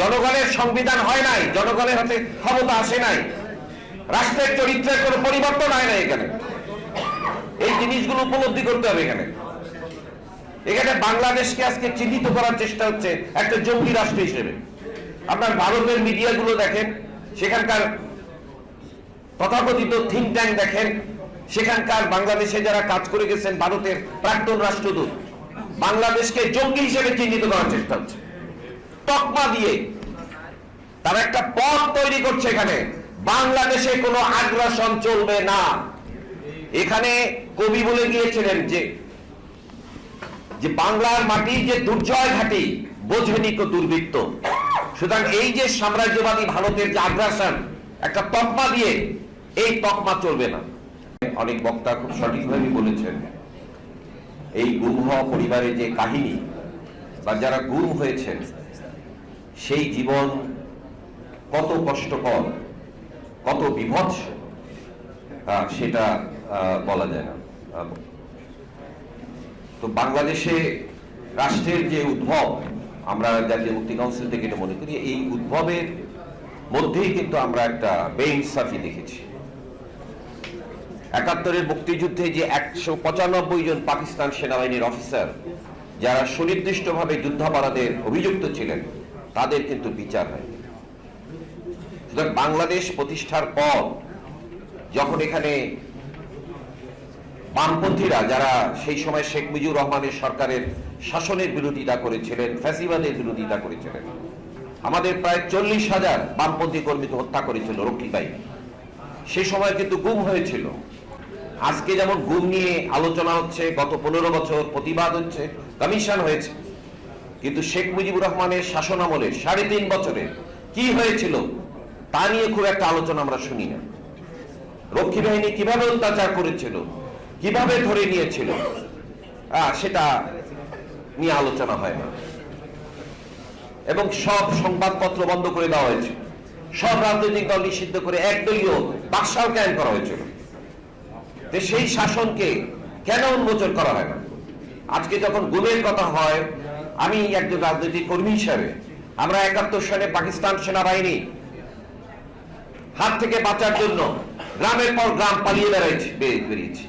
জনগণের সংবিধান হয় নাই, জনগণের হাতে ক্ষমতা আসে নাই, রাষ্ট্রের চরিত্রের কোনো পরিবর্তন হয় না এখানে। এই জিনিসগুলো উপলব্ধি করতে হবে এখানে। এখানে বাংলাদেশকে আজকে চিহ্নিত করার চেষ্টা হচ্ছে একটা জঙ্গি রাষ্ট্র হিসেবে। আপনার ভারতের মিডিয়াগুলো দেখেন, সেখানকার তথাকথিত থিঙ্ক ট্যাঙ্ক দেখেন, সেখানকার বাংলাদেশে যারা কাজ করে গেছেন, ভারতের প্রাক্তন রাষ্ট্রদূত। বাংলাদেশকে জঙ্গি হিসেবে চিহ্নিত করার চেষ্টা হচ্ছে। তকমা দিয়ে। তারা একটা পথ তৈরি করছে এখানে। বাংলাদেশে কোনো আগ্রাসন চলবে না। এখানে কবি বলে গিয়েছিলেন যে যে বাংলার মাটি যে দুর্জয় ঘাটি বোঝেনি কো দুর্বৃত্ত। সুতরাং এই যে সাম্রাজ্যবাদী ভারতের যে আগ্রাসন, একটা তকমা দিয়ে এই তকমা চলবে না। অনেক বক্তা খুব সঠিকভাবে বলেছেন, এই গুম হওয়া পরিবারের যে কাহিনী, বা যারা গুম হয়েছেন সেই জীবন কত কষ্টকর, কত বিভৎস সেটা বলা যায় না। তো বাংলাদেশে রাষ্ট্রের যে উদ্ভব, আমরা জাতীয় মুক্তি কাউন্সিল থেকে এটা মনে করি, এই উদ্ভবের মধ্যেই কিন্তু আমরা একটা বেইনসাফি দেখেছি। একাত্তরের মুক্তিযুদ্ধে যে একশো পঁচানব্বই জন পাকিস্তান সেনাবাহিনীর অফিসার, যারা সুনির্দিষ্টভাবে যুদ্ধাপরাধের অভিযুক্ত ছিলেন তাদের কিন্তু বিচার হয় সুতরাং বাংলাদেশ প্রতিষ্ঠার পর যখন এখানে বামপন্থীরা, যারা সেই সময় শেখ মুজিবুর রহমানের সরকারের শাসনের বিরোধিতা করেছিলেন, ফ্যাসিবাদের বিরোধিতা করেছিলেন, আমাদের প্রায় চল্লিশ হাজার বামপন্থী কর্মীকে হত্যা করেছিল রক্ষী বাহিনী। সে সময় কিন্তু গুম হয়েছিল। আজকে যেমন গুম নিয়ে আলোচনা হচ্ছে, গত পনেরো বছর প্রতিবাদ হচ্ছে, কমিশন হয়েছে। কিন্তু শেখ মুজিবুর রহমানের শাসন আমলে সাড়ে তিন বছরে কি হয়েছিল তা নিয়ে খুব একটা আলোচনা আমরা শুনি না। রক্ষী বাহিনী কীভাবে অত্যাচার করেছিল, কীভাবে ধরে নিয়েছিল সেটা নিয়ে আলোচনা হয় না। এবং সব সংবাদপত্র বন্ধ করে দেওয়া হয়েছে। সব রাজনৈতিক দল নিষিদ্ধ করে একদলীয় বাকশাল কায়েম করা হয়েছিল। সেই শাসনকে কেন উন্মোচন করা হয় না? আজকে যখন গুমের কথা হয় আমি একজন রাজনৈতিক কর্মী হিসাবে, আমরা একাত্তর সালে পাকিস্তান সেনাবাহিনী হাত থেকে বাঁচার জন্য গ্রামের পর গ্রাম পালিয়ে বেড়াইছি বেরিয়েছি।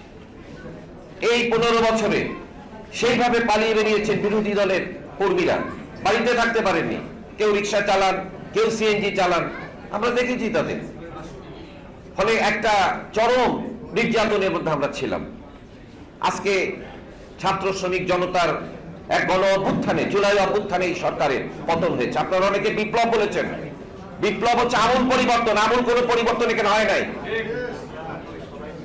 এই পনেরো বছরে সেইভাবে পালিয়ে বেরিয়েছে বিরোধী দলের কর্মীরা। বাড়িতে থাকতে পারেননি, কেউ রিক্সা চালান, কেউ সিএনজি চালান, আমরা দেখেছি তাদের। ফলে একটা চরম নির্যাতনের মধ্যে আমরা ছিলাম। আজকে ছাত্র শ্রমিক জনতার এক গণ অভ্যুত্থানে, জুলাই অভ্যুত্থানে এই সরকারের পতন হয়েছে। আপনারা অনেকে বিপ্লব বলেছেন। বিপ্লব হচ্ছে আমূল পরিবর্তন, আমূল কোনো পরিবর্তন এখানে হয় নাই।